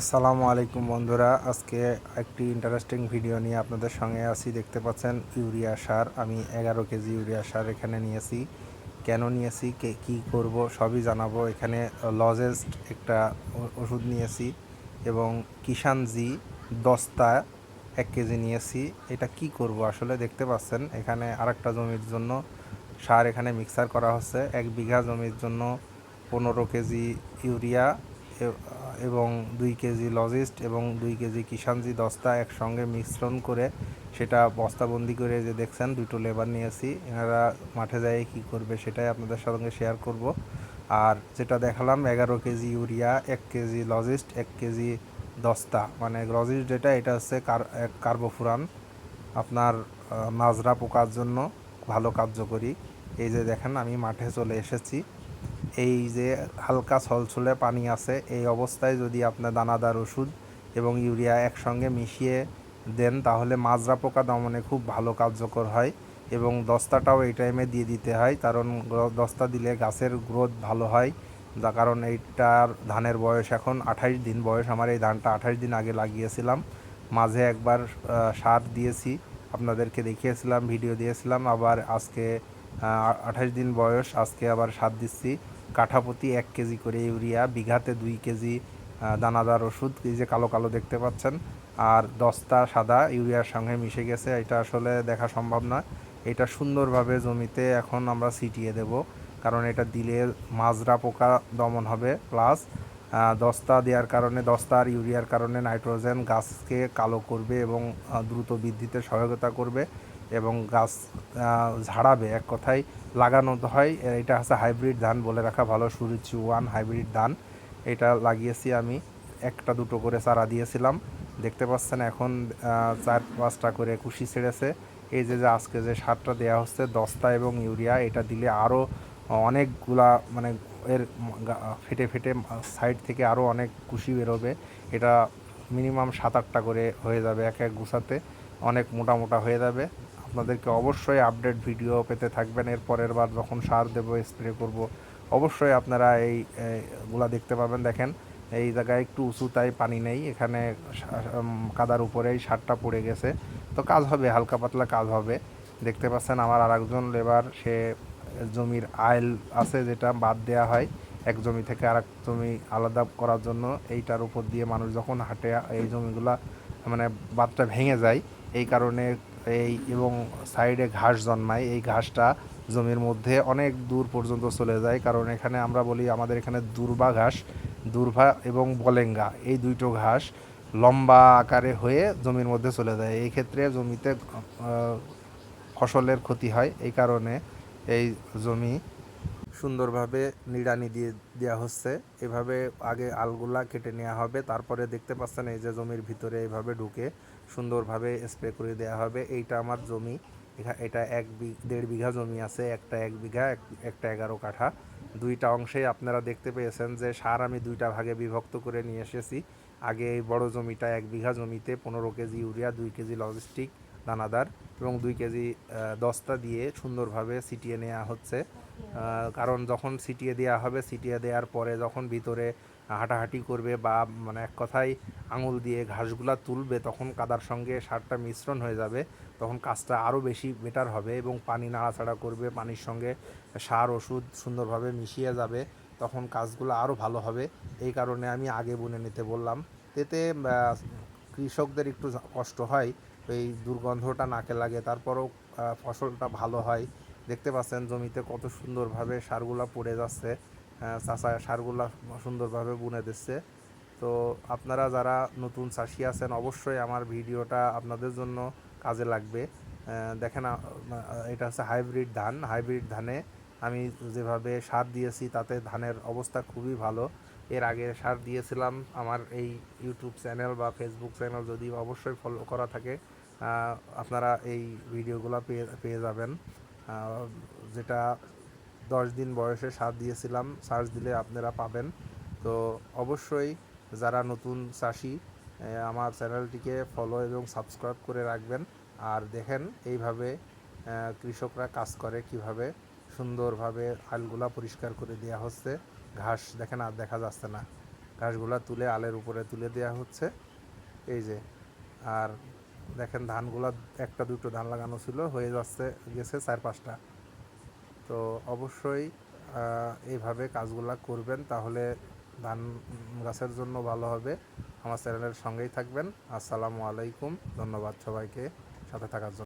আসসালামু আলাইকুম বন্ধুরা। আজকে একটি ইন্টারেস্টিং ভিডিও নিয়ে আপনাদের সঙ্গে আছি। দেখতে পাচ্ছেন ইউরিয়া সার। আমি এগারো কেজি ইউরিয়া সার এখানে নিয়েছি। কেন নিয়েছি? কে, কী করব? সবই জানাব। এখানে লজেস্ট একটা ওষুধ নিয়েছি এবং কিষান জি দস্তা এক কেজি নিয়েছি। এটা কি করব আসলে দেখতে পাচ্ছেন? এখানে আরেকটা জমির জন্য সার এখানে মিক্সার করা হচ্ছে। এক বিঘা জমির জন্য পনেরো কেজি ইউরিয়া এবং দুই কেজি লজিস্ট এবং দুই কেজি কিষানজি দস্তা একসঙ্গে মিশ্রণ করে সেটা বস্তাবন্দি করে যে দেখছেন, দুটো লেবার নিয়েছি। এনারা মাঠে যায় কি করবে সেটাই আপনাদের সঙ্গে শেয়ার করব। আর যেটা দেখালাম, এগারো কেজি ইউরিয়া, এক কেজি লজিস্ট, এক কেজি দস্তা। মানে লজিস্ট যেটা, এটা হচ্ছে কার্বোফুরান। আপনার মাজরা পোকার জন্য ভালো কার্যকরী। এই যে দেখেন, আমি মাঠে চলে এসেছি। এই যে হালকা ছলছলে পানি আছে, এই অবস্থায় যদি আপনার দানাদার ওষুধ এবং ইউরিয়া একসঙ্গে মিশিয়ে দেন, তাহলে মাজরা পোকা দমনে খুব ভালো কার্যকর হয় এবং দস্তাটাও এই টাইমে দিয়ে দিতে হয়। কারণ দস্তা দিলে গাছের গ্রোথ ভালো হয়। যা কারণ এইটার ধানের বয়স এখন আঠাশ দিন বয়স। আমার এই ধানটা আঠাশ দিন আগে লাগিয়েছিলাম। মাঝে একবার সার দিয়েছি। আপনাদেরকে দেখিয়েছিলাম ভিডিও দিয়েছিলাম। আবার আজকে আঠাশ দিন বয়স। আজকে আবার সার দিচ্ছি। কাঠাপতি এক কেজি করে ইউরিয়া, বিঘাতে দুই কেজি দানাদার ওষুধ, এই যে কালো কালো দেখতে পাচ্ছেন। আর দস্তা সাদা ইউরিয়ার সঙ্গে মিশে গেছে, এটা আসলে দেখা সম্ভব নয়। এটা সুন্দরভাবে জমিতে এখন আমরা ছিটিয়ে দেব, কারণ এটা দিলে মাজরা পোকা দমন হবে। প্লাস দস্তা দেওয়ার কারণে, দস্তা আর ইউরিয়ার কারণে নাইট্রোজেন গাছকে কালো করবে এবং দ্রুত বৃদ্ধিতে সহায়তা করবে। এবং গাছ ঝাড়াবে এক কথায়। লাগানো হয়, এটা হচ্ছে হাইব্রিড ধান বলে রাখা ভালো, সুরুচি ওয়ান হাইব্রিড ধান। এটা লাগিয়েছি আমি, একটা দুটো করে চারা দিয়েছিলাম। দেখতে পাচ্ছেন এখন চার পাঁচটা করে কুশি ছেড়েছে। এই যে যে আজকে যে সারটা দেওয়া হচ্ছে, দস্তা এবং ইউরিয়া, এটা দিলে আরও অনেকগুলা মানে এর ফেটে ফেটে সাইড থেকে আরও অনেক কুশি বেরোবে। এটা মিনিমাম সাত আটটা করে হয়ে যাবে এক এক গুছাতে। অনেক মোটা মোটা হয়ে যাবে। আপনাদেরকে অবশ্যই আপডেট ভিডিও পেতে থাকবেন। এর পরের বার যখন সার দেবো স্প্রে করব, অবশ্যই আপনারা এই গুলা দেখতে পাবেন। দেখেন, এই জায়গায় একটু উঁচু, তাই পানি নেই। এখানে কাদার উপরেই সারটা পড়ে গেছে। তো কাজ হবে, হালকা পাতলা কাজ হবে। দেখতে পাচ্ছেন আমার আরেকজন লেবার, সে জমির আইল আছে যেটা বাদ দেওয়া হয় এক জমি থেকে আরেক জমি আলাদা করার জন্য। এইটার উপর দিয়ে মানুষ যখন হাঁটে, এই জমিগুলা মানে বাদটা ভেঙে যায়, এই কারণে এই এবং সাইডে ঘাস জন্মায়। এই ঘাসটা জমির মধ্যে অনেক দূর পর্যন্ত চলে যায়। কারণ এখানে আমরা বলি আমাদের এখানে দুর্বা ঘাস দুর্ভা এবং বলেঙ্গা এই দুইটো ঘাস লম্বা আকারে হয়ে জমির মধ্যে চলে যায়। এই ক্ষেত্রে জমিতে ফসলের ক্ষতি হয়। এই কারণে এই জমি সুন্দরভাবে নিড়ানি দিয়ে দেওয়া হচ্ছে। এভাবে আগে আলগুলা কেটে নেওয়া হবে, তারপরে দেখতে পাচ্ছেন এই যে জমির ভিতরে এইভাবে ঢুকে সুন্দরভাবে স্প্রে করে দেওয়া হবে। এইটা আমার জমি এটা এক দেড় বিঘা জমি আছে, একটা এক বিঘা, এক- একটা এগারো কাঠা। দুইটা অংশে আপনারা দেখতে পেয়েছেন যে সার আমি দুইটা ভাগে বিভক্ত করে নিয়ে এসেছি। আগে এই বড় জমিটা এক বিঘা জমিতে পনেরো কেজি ইউরিয়া, দুই কেজি লজিস্টিক, দানাদার এবং দুই কেজি দস্তা দিয়ে সুন্দরভাবে ছিটিয়ে নেওয়া হচ্ছে। কারণ যখন ছিটিয়ে দেওয়া হবে ছিটিয়ে দেওয়ার পরে যখন ভিতরে হাঁটাহাঁটি করবে বা মানে এক কথায় আঙুল দিয়ে ঘাসগুলা তুলবে, তখন কাদার সঙ্গে সারটা মিশ্রণ হয়ে যাবে, তখন কাজটা আরও বেশি বেটার হবে এবং পানি নাড়াচাড়া করবে, পানির সঙ্গে সার, ওষুধ সুন্দরভাবে মিশিয়ে যাবে, তখন কাজগুলো আরও ভালো হবে। এই কারণে আমি আগে বুনে নিতে বললাম। এতে কৃষকদের একটু কষ্ট হয়, এই দুর্গন্ধটা নাকে লাগে, তারপরেও ফসলটা ভালো হয়। দেখতে পাচ্ছেন জমিতে কত সুন্দরভাবে সারগুলা পড়ে যাচ্ছে। আহ, চাষা সারগুলা সুন্দরভাবে বুনে দিচ্ছে। তো আপনারা যারা নতুন চাষি আছেন অবশ্যই আমার ভিডিওটা আপনাদের জন্য কাজে লাগবে। দেখেন এটা হচ্ছে হাইব্রিড ধান। হাইব্রিড ধানে আমি যেভাবে সার দিয়েছি তাতে ধানের অবস্থা খুবই ভালো। এর আগে সার দিয়েছিলাম আমার এই ইউটিউব চ্যানেল বা ফেসবুক চ্যানেল যদি অবশ্যই ফলো করা থাকে আপনারা এই ভিডিওগুলো পেয়ে পেয়ে যাবেন। যেটা দশ দিন বয়সে সার দিয়েছিলাম, সার্চ দিলে আপনারা পাবেন। তো অবশ্যই যারা নতুন চাষি আমার চ্যানেলটিকে ফলো এবং সাবস্ক্রাইব করে রাখবেন। আর দেখেন এইভাবে কৃষকরা কাজ করে কীভাবে সুন্দরভাবে হালগুলা পরিষ্কার করে দেওয়া হচ্ছে। ঘাস দেখেন আর দেখা যাচ্ছে না। ঘাসগুলা তুলে আলের উপরে তুলে দেওয়া হচ্ছে। এই যে, আর দেখেন, ধানগুলো একটা দুটো ধান লাগানো ছিল, হয়ে যাচ্ছে, গেছে চার পাঁচটা। তো অবশ্যই এইভাবে কাজগুলো করবেন, তাহলে ধান গাছের জন্য ভালো হবে। আমার চ্যানেলের সঙ্গেই থাকবেন। আসসালামু আলাইকুম, ধন্যবাদ সবাইকে সাথে থাকার জন্য।